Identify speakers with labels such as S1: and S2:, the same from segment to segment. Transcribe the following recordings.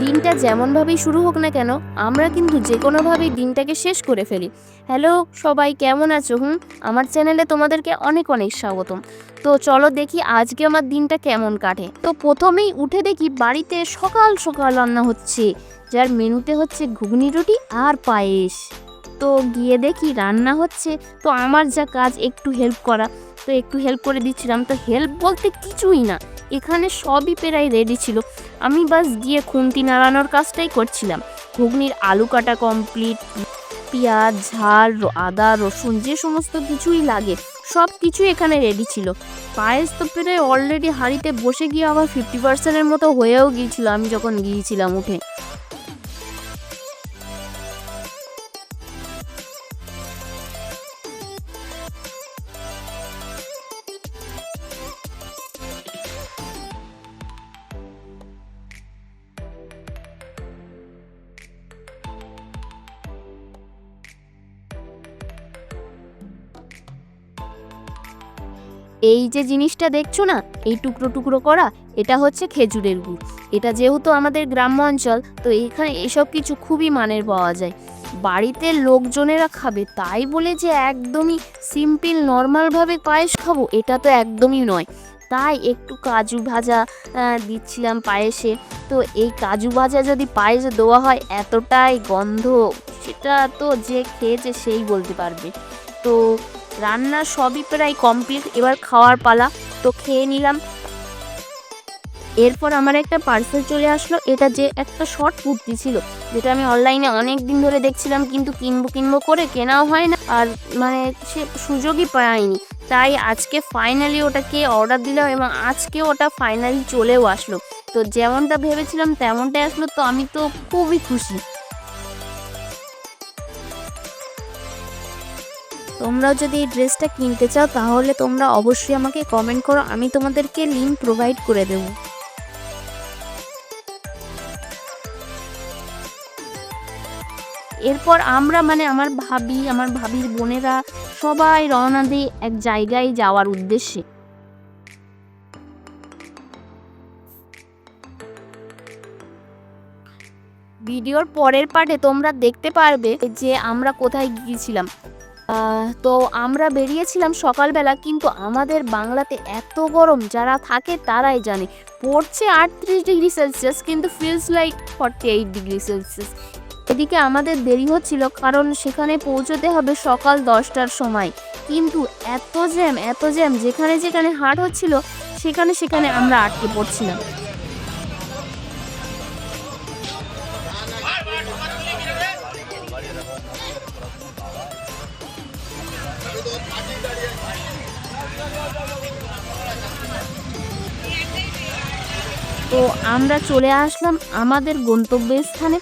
S1: দিনটা যেমনভাবেই শুরু হোক না কেন, আমরা কিন্তু যে কোনোভাবেই দিনটাকে শেষ করে ফেলি। হ্যালো, সবাই কেমন আছো, হুম? আমার চ্যানেলে তোমাদেরকে অনেক অনেক স্বাগতম। তো চলো দেখি আজকে আমার দিনটা কেমন কাটে। তো প্রথমেই উঠে দেখি বাড়িতে সকাল সকাল রান্না হচ্ছে, যার মেনুতে হচ্ছে ঘুগনি রুটি আর পায়েস। তো গিয়ে দেখি রান্না হচ্ছে, তো আমার যা কাজ একটু হেল্প করা, তো একটু হেল্প করে দিচ্ছিলাম, তো হেল্প বলতে কিছুই না। এখানে সবই প্রায় রেডি ছিল। আমি বাস গিয়ে খুন্তি নাড়ানোর কাজটাই করছিলাম। ঘুগনির আলু কাটা কমপ্লিট পেঁয়াজ, ঝাল আদা, রসুন, যে সমস্ত কিছুই লাগে সব কিছুই এখানে রেডি ছিল। পায়েস তো প্রায় অলরেডি হাঁড়িতে বসে গিয়ে আবার ফিফটি পার্সেন্টের মতো হয়েও গিয়েছিল। আমি যখন গিয়েছিলাম উঠে। এই যে জিনিসটা দেখছ না, এই টুকরো টুকরো করা, এটা হচ্ছে খেজুরের গুড়। এটা যেহেতু আমাদের গ্রাম্য অঞ্চল, তো এখানে এসব কিছু খুবই মানের পাওয়া যায়। বাড়িতে লোকজনেরা খাবে, তাই বলে যে একদমই সিম্পল নর্মালভাবে পায়েস খাব, এটা তো একদমই নয়। তাই একটু কাজু ভাজা দিচ্ছিলাম পায়েসে। তো এই কাজু ভাজা যদি পায়েসে দেওয়া হয়, এতটাই গন্ধ, সেটা তো যে খেয়েছে সেই বলতে পারবে। তো রান্না সবই প্রায় কমপ্লিট। এবার খাওয়ার পালা। তো খেয়ে নিলাম। এরপর আমার একটা পার্সেল চলে আসলো। এটা যে একটা শর্ট কুর্তি ছিল, যেটা আমি অনলাইনে অনেক দিন ধরে দেখছিলাম, কিন্তু কিনবো কিনবো করে কেনাও হয় না। আর মানে সে সুযোগই পাইনি। তাই আজকে ফাইনালি ওটাকে অর্ডার দিলাম এবং আজকে ওটা ফাইনালি চলেও আসলো। তো যেমনটা ভেবেছিলাম, তেমনটাই আসলো। তো আমি তো খুবই খুশি। তোমরাও যদি এই ড্রেসটা কিনতে চাও, তাহলে তোমরা অবশ্যই আমাকে কমেন্ট করো, আমি তোমাদেরকে লিঙ্ক প্রোভাইড করে দেবো। এরপর আমরা মানে আমার ভাবি, আমার ভাবির বোনেরা সবাই রওনা দিই এক জায়গায় যাওয়ার উদ্দেশ্যে। ভিডিওর পরের পার্টে তোমরা দেখতে পারবে যে আমরা কোথায় গিয়েছিলাম। তো আমরা বেরিয়েছিলাম সকালবেলা, কিন্তু আমাদের বাংলাতে এত গরম, যারা থাকে তারাই জানে। পড়ছে আটত্রিশ ডিগ্রি সেলসিয়াস, কিন্তু feels like forty eight degree Celsius. এদিকে আমাদের দেরি হচ্ছিল, কারণ সেখানে পৌঁছতে হবে সকাল দশটার সময়। কিন্তু এত জ্যাম এত জ্যাম, যেখানে যেখানে হাট হচ্ছিল, সেখানে সেখানে আমরা আটকে পড়ছিলাম। তো আমরা চলে আসলাম আমাদের গন্তব্যস্থানে।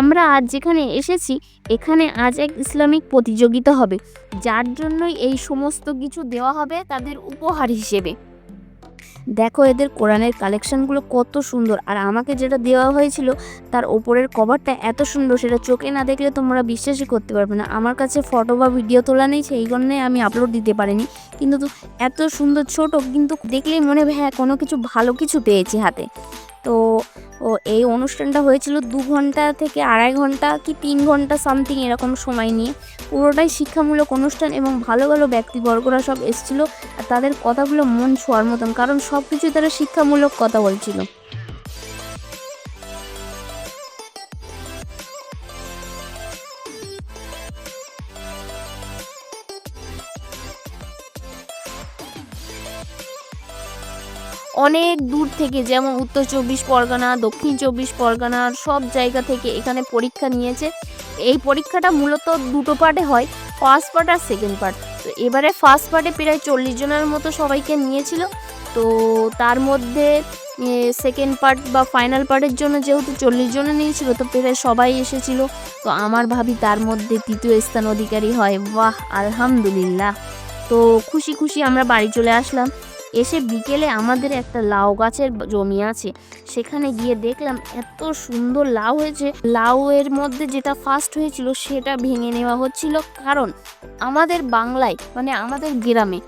S1: আমরা আজ যেখানে এসেছি, এখানে আজ এক ইসলামিক প্রতিযোগিতা হবে, যার জন্যই এই সমস্ত কিছু দেওয়া হবে তাদের উপহার হিসেবে। দেখো এদের কোরআনের কালেকশনগুলো কত সুন্দর। আর আমাকে যেটা দেওয়া হয়েছিল, তার ওপরের কভারটা এত সুন্দর, সেটা চোখে না দেখলে তোমরা বিশ্বাসই করতে পারবে না। আমার কাছে ফটো বা ভিডিও তোলা নেই, সেই জন্যে আমি আপলোড দিতে পারিনি। কিন্তু এত সুন্দর ছোট, কিন্তু দেখলেই মনে হবে হ্যাঁ কোনো কিছু ভালো কিছু পেয়েছি হাতে। তো, ও, এই অনুষ্ঠানটা হয়েছিল দু ঘণ্টা থেকে আড়াই ঘণ্টা কি তিন ঘণ্টা সামথিং এরকম সময় নিয়ে। পুরোটাই শিক্ষামূলক অনুষ্ঠান এবং ভালো ভালো ব্যক্তিবর্গরা সব এসেছিল। তাদের কথাগুলো মন ছোঁয়ার মতন, কারণ সব কিছু তারা শিক্ষামূলক কথা বলছিল। অনেক দূর থেকে যেমন উত্তর চব্বিশ পরগনা, দক্ষিণ চব্বিশ পরগনার সব জায়গা থেকে এখানে পরীক্ষা নিয়েছে। এই পরীক্ষাটা মূলত দুটো পার্টে হয় ফার্স্ট পার্ট আর সেকেন্ড পার্ট তো এবারে ফার্স্ট পার্টে প্রায় চল্লিশ জনের মতো সবাইকে নিয়েছিল। তো তার মধ্যে সেকেন্ড পার্ট বা ফাইনাল পার্টের জন্য যেহেতু চল্লিশ জনে নিয়েছিল, তো প্রায় সবাই এসেছিল। তো আমার ভাবি তার মধ্যে তৃতীয় স্থান অধিকারী হয়। বাহ, আলহামদুলিল্লাহ। তো খুশি খুশি আমরা বাড়ি চলে আসলাম। এসে বিকেলে আমাদের একটা লাউ গাছের জমি আছে। সেখানে গিয়ে দেখলাম এত সুন্দর লাউ হয়েছে। লাউয়ের মধ্যে যেটা ফার্স্ট হয়েছিল সেটা ভেঙে নেওয়া হচ্ছিল। কারণ আমাদের বাংলায় মানে আমাদের গ্রামে,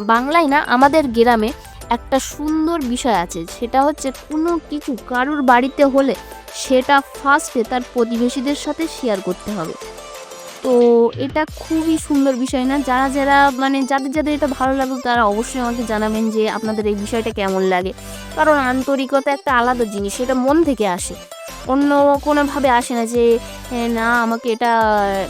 S1: বাংলায় না, আমাদের গ্রামে একটা সুন্দর বিষয় আছে। সেটা হচ্ছে কোনো কিছু কারুর বাড়িতে হলে সেটা ফার্স্টে তার প্রতিবেশীদের সাথে শেয়ার করতে হবে। তো এটা খুবই সুন্দর বিষয় না? যারা যারা মানে যাদের যাদের এটা ভালো লাগল তারা অবশ্যই আমাকে জানাবেন যে আপনাদের এই বিষয়টা কেমন লাগে। কারণ আন্তরিকতা একটা আলাদা জিনিস এটা মন থেকে আসে। অন্য কোনোভাবে আসে না যে না, আমাকে এটা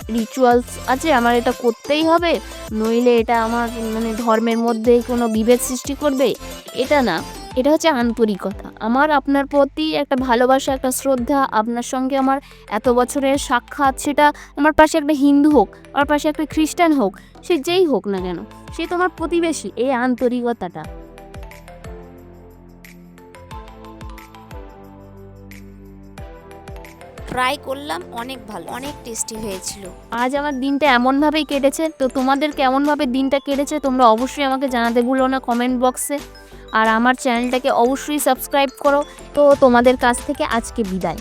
S1: রিচুয়ালস আছে, আমার এটা করতেই হবে। নইলে এটা আমার মানে ধর্মের মধ্যে কোনো বিভেদ সৃষ্টি করবে। এটা না। এটা হচ্ছে আন্তরিকতা। আমার আপনার প্রতি একটা ভালোবাসা একটা শ্রদ্ধা আপনার সঙ্গে আমার এত বছরের সাক্ষাৎ সেটা আমার পাশে একটা হিন্দু হোক আমার পাশে একটা খ্রিস্টান হোক সে যেই হোক না কেন সে তোমার প্রতিবেশী এই আন্তরিকতাটা।
S2: ট্রাই করলাম অনেক ভালো অনেক টেস্টি হয়েছিল।
S1: আজ আমার দিনটা এমনভাবেই কেটেছে তো তোমাদের কেমনভাবে দিনটা কেটেছে তোমরা অবশ্যই আমাকে জানাতে ভুলো না কমেন্ট বক্সে আর আমার চ্যানেলটাকে অবশ্যই সাবস্ক্রাইব করো। তো তোমাদের কাছ থেকে আজকে বিদায়।